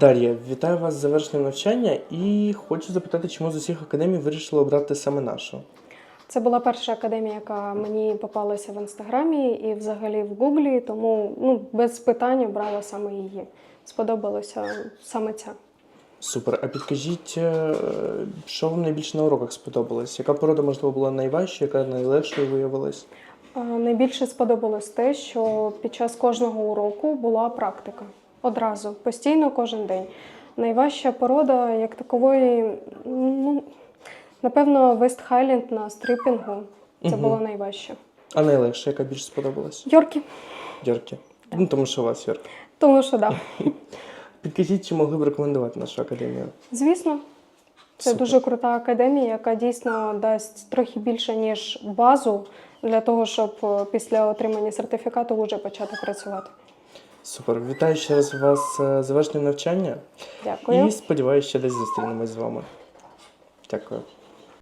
Дар'я, вітаю вас з завершенням навчання і хочу запитати, чому з усіх академій вирішили обрати саме нашу. Це була перша академія, яка мені попалася в інстаграмі і взагалі в Гуглі, тому ну, без питань обрала саме її. Сподобалося саме ця. Супер. А підкажіть, е, що вам найбільше на уроках сподобалось? Яка порода, можливо, була найважча, яка найлегшою виявилась? Найбільше сподобалось те, що під час кожного уроку була практика. Одразу, постійно, кожен день. Найважча порода, як такової, ну, напевно, Вест Хайленд на стрипінгу. Це Мгм. було найважче. А найлегша, яка більше сподобалась? Йорки, Йорки. Ну, тому що у вас Йорк. тому що так. Да. Підкажіть, чи могли б рекомендувати нашу академію? Звісно, це Супер. дуже крута академія, яка дійсно дасть трохи більше, ніж базу для того, щоб е, після отримання сертифікату вже почати працювати. Супер. Вітаю ще раз вас е, з завершенням навчання Дякую. і сподіваюся, ще десь зустрінемось з вами. Дякую.